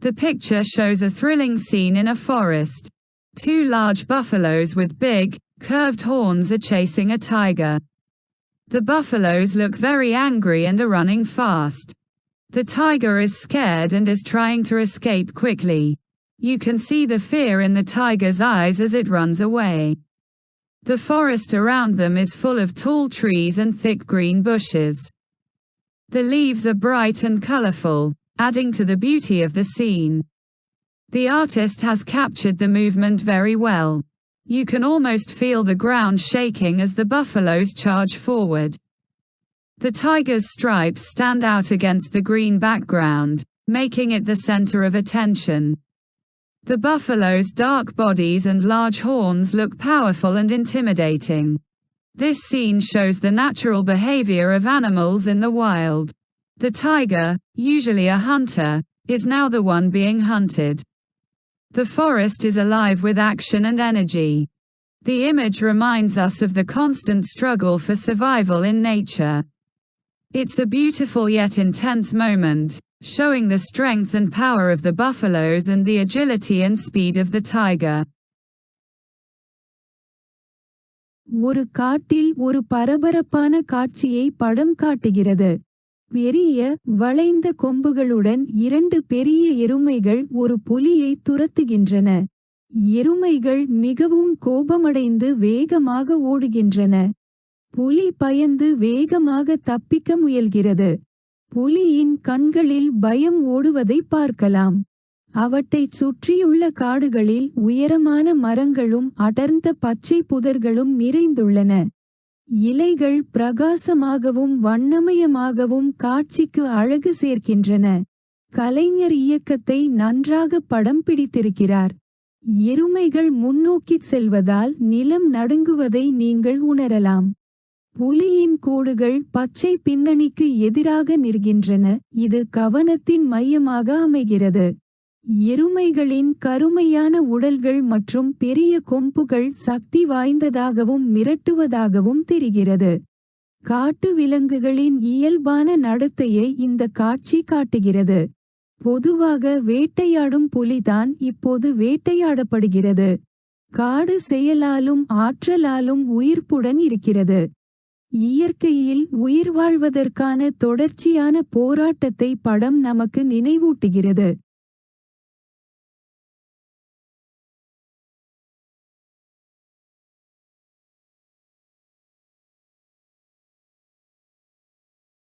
The picture shows a thrilling scene in a forest. Two large buffaloes with big, curved horns are chasing a tiger. The buffaloes look very angry and are running fast. The tiger is scared and is trying to escape quickly. You can see the fear in the tiger's eyes as it runs away. The forest around them is full of tall trees and thick green bushes. The leaves are bright and colorful, adding to the beauty of the scene. The artist has captured the movement very well. You can almost feel the ground shaking as the buffaloes charge forward. The tiger's stripes stand out against the green background, making it the center of attention. The buffalo's dark bodies and large horns look powerful and intimidating. This scene shows the natural behavior of animals in the wild. The tiger, usually a hunter, is now the one being hunted. The forest is alive with action and energy. The image reminds us of the constant struggle for survival in nature. It's a beautiful yet intense moment, showing the strength and power of the buffaloes and the agility and speed of the tiger. ஒரு காட்டில் ஒரு பரபரப்பான காட்சியை படம் காட்டுகிறது பெரிய வளைந்த கொம்புகளுடன் இரண்டு பெரிய எருமைகள் ஒரு புலியை துரத்துகின்றன. எருமைகள் மிகவும் கோபமடைந்து வேகமாக ஓடுகின்றன. புலி பயந்து வேகமாக தப்பிக்க முயல்கிறது. புலியின் கண்களில் பயம் ஓடுவதை பார்க்கலாம். அவற்றைச் சுற்றியுள்ள காடுகளில் உயரமான மரங்களும் அடர்ந்த பச்சை புதர்களும் நிறைந்துள்ளன. இலைகள் பிரகாசமாகவும் வண்ணமயமாகவும் காட்சிக்கு அழகு சேர்க்கின்றன. கலைஞர் இயக்கத்தை நன்றாக படம் பிடித்திருக்கிறார். எருமைகள் முன்னோக்கிச் செல்வதால் நிலம் நடுங்குவதை நீங்கள் உணரலாம். புலியின் கூடுகள் பச்சை பின்னணிக்கு எதிராக நிற்கின்றன. இது கவனத்தின் மையமாக அமைகிறது. எருமைகளின் கருமையான உடல்கள் மற்றும் பெரிய கொம்புகள் சக்தி வாய்ந்ததாகவும் மிரட்டுவதாகவும் தெரிகிறது. காட்டு விலங்குகளின் இயல்பான நடத்தையை இந்த காட்சி காட்டுகிறது. பொதுவாக வேட்டையாடும் புலிதான் இப்போது வேட்டையாடப்படுகிறது. காடு செயலாலும் ஆற்றலாலும் உயிர்ப்புடன் இருக்கிறது. இயற்கையில் உயிர் வாழ்வதற்கான தொடர்ச்சியான போராட்டத்தை படம் நமக்கு நினைவூட்டுகிறது.